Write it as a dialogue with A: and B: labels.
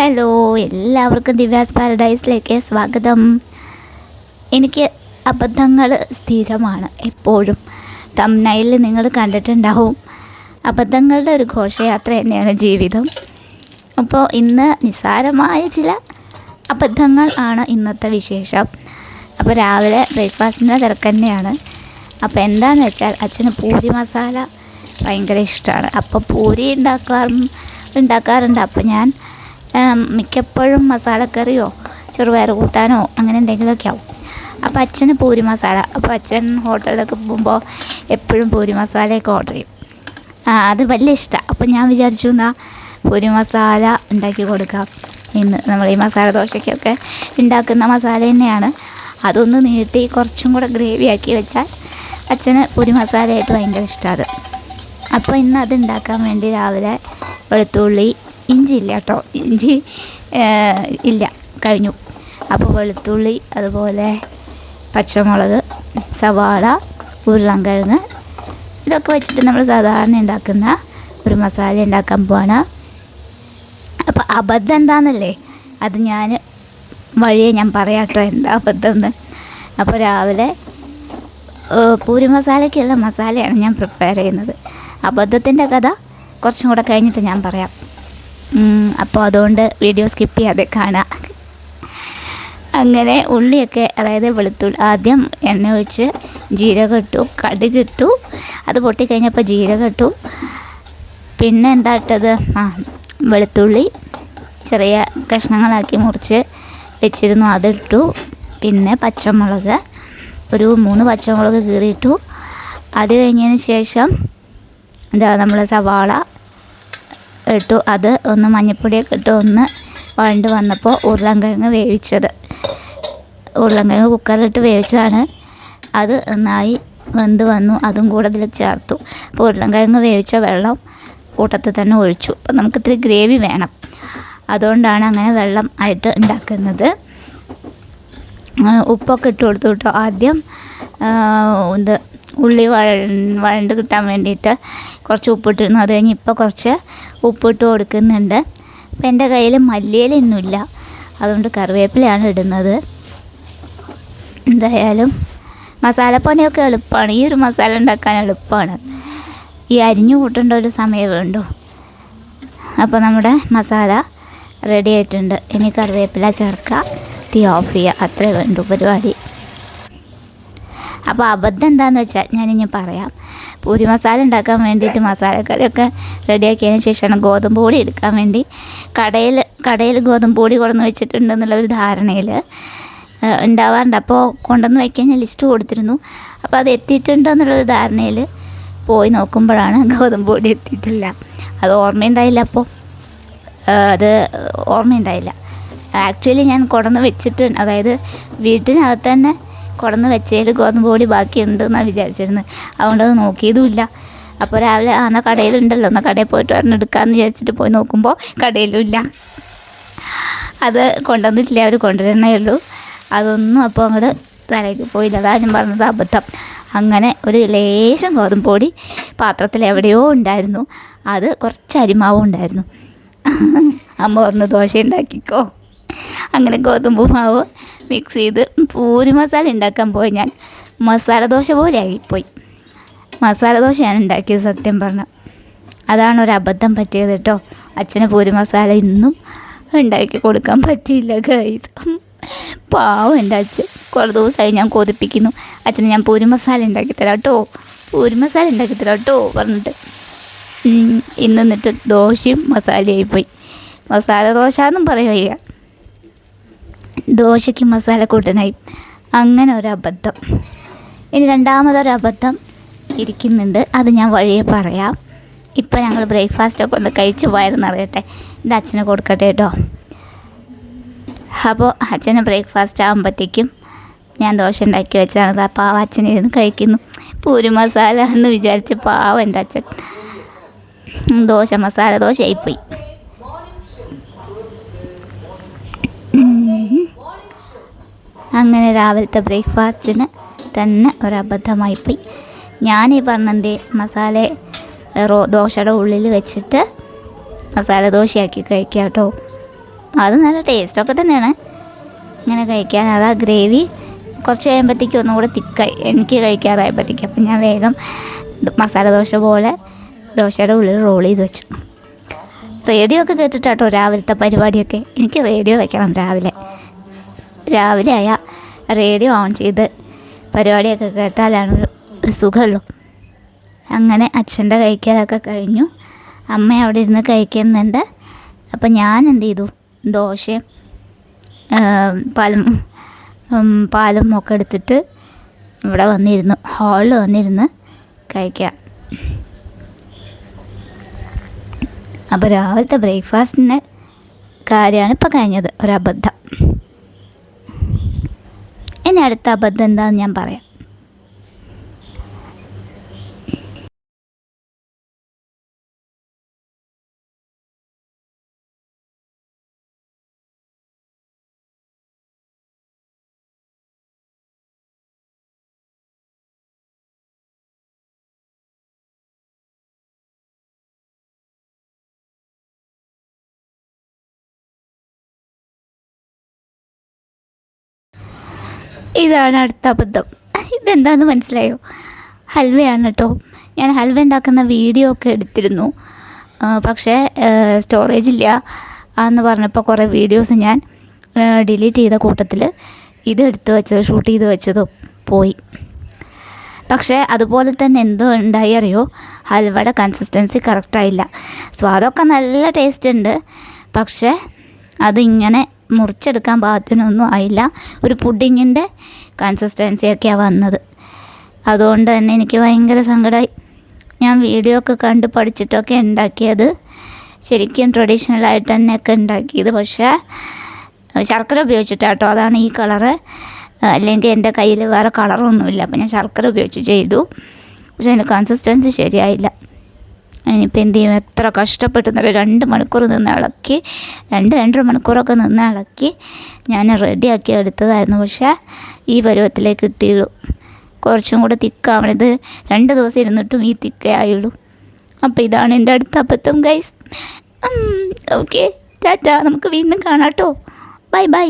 A: Hello എല്ലാവർക്കും ദിവ്യാസ് പാരഡൈസിലേക്ക് സ്വാഗതം. എനിക്ക് അബദ്ധങ്ങൾ സ്ഥിരമാണ് എപ്പോഴും. തമ്നയിൽ നിങ്ങൾ കണ്ടിട്ടുണ്ടാവും. അബദ്ധങ്ങളുടെ ഒരു ഘോഷയാത്ര തന്നെയാണ് ജീവിതം. അപ്പോൾ ഇന്ന് നിസ്സാരമായ ചില അബദ്ധങ്ങൾ ആണ് ഇന്നത്തെ വിശേഷം. അപ്പോൾ രാവിലെ ബ്രേക്ക്ഫാസ്റ്റിന്റെ തിരക്ക് തന്നെയാണ്. അപ്പോൾ എന്താണെന്ന് വെച്ചാൽ അച്ഛന് പൂരി മസാല ഭയങ്കര ഇഷ്ടമാണ്. അപ്പോൾ പൂരി ഉണ്ടാക്കാറും ഉണ്ടാക്കാറുണ്ട്. അപ്പോൾ ഞാൻ മിക്കപ്പോഴും മസാലക്കറിയോ ചെറുപയർ കൂട്ടാനോ അങ്ങനെ എന്തെങ്കിലുമൊക്കെ ആവും. അപ്പോൾ അച്ഛന് പൂരി മസാല. അപ്പോൾ അച്ഛൻ ഹോട്ടലിലൊക്കെ പോകുമ്പോൾ എപ്പോഴും പൂരി മസാലയൊക്കെ ഓർഡർ ചെയ്യും. അത് വലിയ ഇഷ്ടമാണ് അപ്പോൾ ഞാൻ വിചാരിച്ചു എന്നാൽ പൂരി മസാല ഉണ്ടാക്കി കൊടുക്കാം. ഇന്ന് നമ്മൾ ഈ മസാല ദോശയ്ക്കൊക്കെ ഉണ്ടാക്കുന്ന മസാല തന്നെയാണ്. അതൊന്ന് നീട്ടി കുറച്ചും കൂടെ ഗ്രേവി ആക്കി വെച്ചാൽ അച്ഛന് പൂരി മസാലയായിട്ട് ഭയങ്കര ഇഷ്ടമാണ് അപ്പോൾ ഇന്ന് അത് ഉണ്ടാക്കാൻ വേണ്ടി രാവിലെ വെളുത്തുള്ളി ഇഞ്ചി ഇല്ല കേട്ടോ ഇഞ്ചി ഇല്ല കഴിഞ്ഞു. അപ്പോൾ വെളുത്തുള്ളി അതുപോലെ പച്ചമുളക് സവാള ഉരുളൻകിഴങ്ങ് ഇതൊക്കെ വെച്ചിട്ട് നമ്മൾ സാധാരണ ഉണ്ടാക്കുന്ന ഒരു മസാല ഉണ്ടാക്കാൻ പോവാണ്. അപ്പോൾ അബദ്ധം എന്താണെന്നല്ലേ അത് ഞാൻ വഴിയെ ഞാൻ പറയാട്ടോ എന്താ അബദ്ധം എന്ന് അപ്പോൾ രാവിലെ പൂരി മസാലയ്ക്കുള്ള മസാലയാണ് ഞാൻ പ്രിപ്പയർ ചെയ്യുന്നത്. അബദ്ധത്തിന്റെ കഥ കുറച്ചും കൂടെ കഴിഞ്ഞിട്ട് ഞാൻ പറയാം. അപ്പോൾ അതുകൊണ്ട് വീഡിയോ സ്കിപ്പ് ചെയ്യാതെ കാണാം. അങ്ങനെ ഉള്ളിയൊക്കെ അതായത് വെളുത്തുള്ളി ആദ്യം എണ്ണ ഒഴിച്ച് ജീരകം ഇട്ടു കടുക് ഇട്ടു അത് പൊട്ടിക്കഴിഞ്ഞപ്പോൾ ജീരകം ഇട്ടു. പിന്നെ എന്താ ഇട്ടത്? ആ വെളുത്തുള്ളി ചെറിയ കഷ്ണങ്ങളാക്കി മുറിച്ച് വെച്ചിരുന്നു അതിട്ടു പിന്നെ പച്ചമുളക് ഒരു മൂന്ന് പച്ചമുളക് കീറിയിട്ടു. അത് കഴിഞ്ഞതിന് ശേഷം എന്താ നമ്മൾ സവാള ഇട്ടു. അത് ഒന്ന് മഞ്ഞപ്പൊടിയൊക്കെ ഇട്ട് ഒന്ന് വഴണ്ട് വന്നപ്പോൾ ഉരുളൻകിഴങ്ങ് വേവിച്ചത്. ഉരുളൻകിഴങ്ങ് കുക്കറിലിട്ട് വേവിച്ചതാണ്. അത് നന്നായി വെന്ത് വന്നു. അതും കൂടെ ഇതിൽ ചേർത്തു. അപ്പോൾ ഉരുളൻകിഴങ്ങ് വേവിച്ച വെള്ളം കൂട്ടത്തിൽ തന്നെ ഒഴിച്ചു. അപ്പം നമുക്ക് ഇത്തിരി ഗ്രേവി വേണം. അതുകൊണ്ടാണ് അങ്ങനെ വെള്ളം ആയിട്ട് ഉണ്ടാക്കുന്നത്. ഉപ്പൊക്കെ ഇട്ട് കൊടുത്തു കേട്ടോ. ആദ്യം ഇത് ഉള്ളി വഴ വഴണ്ട് കിട്ടാൻ വേണ്ടിയിട്ട് കുറച്ച് ഉപ്പിട്ടിരുന്നു. അത് കഴിഞ്ഞ് ഇപ്പോൾ കുറച്ച് ഉപ്പിട്ട് കൊടുക്കുന്നുണ്ട്. അപ്പം എന്റെ കയ്യിൽ മല്ലിയിലൊന്നുമില്ല അതുകൊണ്ട് കറിവേപ്പിലയാണ് ഇടുന്നത്. എന്തായാലും മസാലപ്പണിയൊക്കെ എളുപ്പമാണ് ഈ ഒരു മസാല ഉണ്ടാക്കാൻ എളുപ്പമാണ് ഈ അരിഞ്ഞു കൂട്ടേണ്ട ഒരു സമയം വേണ്ടു. അപ്പോൾ നമ്മുടെ മസാല റെഡി ആയിട്ടുണ്ട്. ഇനി കറിവേപ്പില ചേർക്കുക. തീ ഓഫ് ചെയ്യുക. അത്രേ വേണ്ടു പരിപാടി. അപ്പോൾ അബദ്ധം എന്താണെന്ന് വെച്ചാൽ ഞാനിനി പറയാം. പൂരി മസാല ഉണ്ടാക്കാൻ വേണ്ടിയിട്ട് മസാലക്കറിയൊക്കെ റെഡിയാക്കിയതിന് ശേഷമാണ് ഗോതമ്പ് പൊടി എടുക്കാൻ വേണ്ടി കടയിൽ കടയിൽ ഗോതമ്പ് പൊടി കൊണ്ടുവന്ന് വെച്ചിട്ടുണ്ടെന്നുള്ള ഒരു ധാരണയിൽ ഉണ്ടാവാറുണ്ട്. അപ്പോൾ കൊണ്ടുവന്ന് വയ്ക്കാൻ ഞാൻ ലിസ്റ്റ് കൊടുത്തിരുന്നു. അപ്പോൾ അത് എത്തിയിട്ടുണ്ടെന്നുള്ളൊരു ധാരണയിൽ പോയി നോക്കുമ്പോഴാണ് ഗോതമ്പ് പൊടി എത്തിയിട്ടില്ല. അത് ഓർമ്മയുണ്ടായില്ല അപ്പോൾ അത് ഓർമ്മയുണ്ടായില്ല. ആക്ച്വലി ഞാൻ കുടന്ന് വെച്ചിട്ടുണ്ട് അതായത് വീട്ടിനകത്ത് തന്നെ കുടന്ന് വെച്ചതിൽ ഗോതമ്പ് പൊടി ബാക്കിയുണ്ട് എന്നാണ് വിചാരിച്ചിരുന്നത്. അതുകൊണ്ട് അത് നോക്കിയതുമില്ല. അപ്പോൾ രാവിലെ ആ എന്നാൽ കടയിലുണ്ടല്ലോ എന്നാൽ കടയിൽ പോയിട്ട് ഒരെണ്ണം എടുക്കാമെന്ന് വിചാരിച്ചിട്ട് പോയി നോക്കുമ്പോൾ കടയിലും ഇല്ല അത് കൊണ്ടുവന്നിട്ടില്ല അവർ കൊണ്ടുവരണേ ഉള്ളൂ. അതൊന്നും അപ്പോൾ അങ്ങോട്ട് തലയ്ക്ക് പോയില്ല. അതാ ഞാൻ പറഞ്ഞത് അബദ്ധം. അങ്ങനെ ഒരു ലേശം ഗോതമ്പ് പൊടി പാത്രത്തിൽ എവിടെയോ ഉണ്ടായിരുന്നു. അത് കുറച്ച് അരിമാവും ഉണ്ടായിരുന്നു. അമ്മ പറഞ്ഞു ദോശ ഉണ്ടാക്കിക്കോ. അങ്ങനെ ഗോതമ്പ് മാവ് മിക്സ് ചെയ്ത് പൂരി മസാല ഉണ്ടാക്കാൻ പോയി ഞാൻ. മസാല ദോശ പോലെ ആയിപ്പോയി. മസാല ദോശയാണ് ഉണ്ടാക്കിയത് സത്യം പറഞ്ഞാൽ അതാണ് ഒരു അബദ്ധം പറ്റിയത് കേട്ടോ അച്ഛന് പൂരി മസാല ഇന്നും ഉണ്ടാക്കി കൊടുക്കാൻ പറ്റിയില്ല ഗൈസ് പാവം എന്റെ അച്ഛൻ. കുറേ ദിവസമായി ഞാൻ കൊതിപ്പിക്കുന്നു. അച്ഛന് ഞാൻ പൂരി മസാല ഉണ്ടാക്കി തരാം കേട്ടോ പൂരി മസാല ഉണ്ടാക്കി തരാം കേട്ടോ പറഞ്ഞിട്ട്. ഇന്ന് എന്നിട്ട് ദോശയും മസാലയായി പോയി. മസാല ദോശ എന്നും പറയുക ദോശയ്ക്ക് മസാല കൂട്ടനായി. അങ്ങനെ ഒരു അബദ്ധം. ഇനി രണ്ടാമതൊരു അബദ്ധം ഇരിക്കുന്നുണ്ട്. അത് ഞാൻ വഴിയെ പറയാം. ഇപ്പം ഞങ്ങൾ ബ്രേക്ക്ഫാസ്റ്റൊക്കെ ഒന്ന് കഴിച്ചു പോയായിരുന്നു അറിയട്ടെ. ഇത് അച്ഛന് കൊടുക്കട്ടെ കേട്ടോ അപ്പോൾ അച്ഛന് ബ്രേക്ക്ഫാസ്റ്റ് ആകുമ്പോഴത്തേക്കും ഞാൻ ദോശ ഉണ്ടാക്കി വെച്ചാണ് അപ്പോൾ ആ അച്ഛൻ ഇരുന്ന് കഴിക്കുന്നു. പൂരി മസാല എന്ന് വിചാരിച്ച് പാവം എന്റെ അച്ഛൻ. ദോശ മസാല ദോശയായിപ്പോയി. അങ്ങനെ രാവിലത്തെ ബ്രേക്ക്ഫാസ്റ്റിന് തന്നെ ഒരു അബദ്ധമായിപ്പോയി ഈ പറഞ്ഞെന്ത് മസാല റോ ദോശയുടെ ഉള്ളിൽ വെച്ചിട്ട് മസാല ദോശയാക്കി കഴിക്കുക കേട്ടോ അത് നല്ല ടേസ്റ്റൊക്കെ തന്നെയാണ്. ഇങ്ങനെ കഴിക്കാൻ ആ ഗ്രേവി. കുറച്ച് കഴിയുമ്പോഴത്തേക്കും ഒന്നും കൂടെ തിക്കായി. എനിക്ക് കഴിക്കാറായപ്പോഴത്തേക്കും അപ്പം ഞാൻ വേഗം മസാല ദോശ പോലെ ദോശയുടെ ഉള്ളിൽ റോൾ ചെയ്ത് വെച്ചു. റേഡിയോ ഒക്കെ കേട്ടിട്ടാട്ടോ രാവിലത്തെ പരിപാടിയൊക്കെ. എനിക്ക് റേഡിയോ വയ്ക്കണം രാവിലെ. രാവിലെ ആയാൽ റേഡിയോ ഓൺ ചെയ്ത് പരിപാടിയൊക്കെ കേട്ടാലാണ് സുഖമുള്ളൂ അങ്ങനെ അച്ഛന്റെ കഴിക്കാതൊക്കെ കഴിഞ്ഞു. അമ്മ അവിടെ ഇരുന്ന് കഴിക്കുന്നുണ്ട്. അപ്പം ഞാൻ എന്ത് ചെയ്തു? ദോശയും പാലും പാലും ഒക്കെ എടുത്തിട്ട് ഇവിടെ വന്നിരുന്നു. ഹാളിൽ വന്നിരുന്ന് കഴിക്കാം. അപ്പോൾ രാവിലത്തെ ബ്രേക്ക്ഫാസ്റ്റിന്റെ കാര്യമാണ് ഇപ്പോൾ കഴിഞ്ഞത്. ഒരബദ്ധം. ഇനി അടുത്ത അബദ്ധം എന്താണെന്ന് ഞാൻ പറയാം. ഇതാണ് അടുത്ത അബദ്ധം. ഇതെന്താണെന്ന് മനസ്സിലായോ? ഹൽവയാണ് കേട്ടോ ഞാൻ ഹൽവ ഉണ്ടാക്കുന്ന വീഡിയോ ഒക്കെ എടുത്തിരുന്നു. പക്ഷേ സ്റ്റോറേജ് ഇല്ല എന്ന് പറഞ്ഞപ്പോൾ കുറേ വീഡിയോസ് ഞാൻ ഡിലീറ്റ് ചെയ്ത കൂട്ടത്തിൽ ഇത് എടുത്ത് വെച്ചത് ഷൂട്ട് ചെയ്ത് വെച്ചതും പോയി. പക്ഷേ അതുപോലെ തന്നെ എന്തോ ഉണ്ടായി അറിയോ? ഹൽവയുടെ കൺസിസ്റ്റൻസി കറക്റ്റായില്ല സ്വാദമൊക്കെ നല്ല ടേസ്റ്റ് ഉണ്ട്. പക്ഷേ അതിങ്ങനെ മുറിച്ചെടുക്കാൻ പാകത്തിനൊന്നും ആയില്ല. ഒരു പുഡിങ്ങിന്റെ കൺസിസ്റ്റൻസിയൊക്കെയാണ് വന്നത്. അതുകൊണ്ട് തന്നെ എനിക്ക് ഭയങ്കര സങ്കടമായി ഞാൻ വീഡിയോ ഒക്കെ കണ്ട് പഠിച്ചിട്ടൊക്കെ ഉണ്ടാക്കിയത് ശരിക്കും ട്രഡീഷണലായിട്ട് തന്നെയൊക്കെ ഉണ്ടാക്കിയത്. പക്ഷേ ശർക്കര ഉപയോഗിച്ചിട്ടാട്ടോ. അതാണ് ഈ കളറ് അല്ലെങ്കിൽ എന്റെ കയ്യിൽ വേറെ കളറൊന്നുമില്ല അപ്പോൾ ഞാൻ ശർക്കര ഉപയോഗിച്ച് ചെയ്തു. പക്ഷേ അതിന്റെ കൺസിസ്റ്റൻസി ശരിയായില്ല. ഇനിയിപ്പോൾ എന്ത് ചെയ്യും? എത്ര കഷ്ടപ്പെട്ടു നല്ല രണ്ട് മണിക്കൂർ നിന്ന് ഇളക്കി രണ്ട് രണ്ടര മണിക്കൂറൊക്കെ നിന്ന് ഇളക്കി ഞാൻ റെഡിയാക്കി എടുത്തതായിരുന്നു. പക്ഷേ ഈ പരുവത്തിലേക്ക് കിട്ടിയുള്ളൂ. കുറച്ചും കൂടെ തിക്കാവണത് രണ്ട് ദിവസം ഇരുന്നിട്ടും ഈ തിക്കേ ആയുള്ളൂ. അപ്പോൾ ഇതാണ് എന്റെ അടുത്ത അബദ്ധം ഗൈസ് ഓക്കെ ടാറ്റ. നമുക്ക് വീണ്ടും കാണാം കേട്ടോ. Bye bye.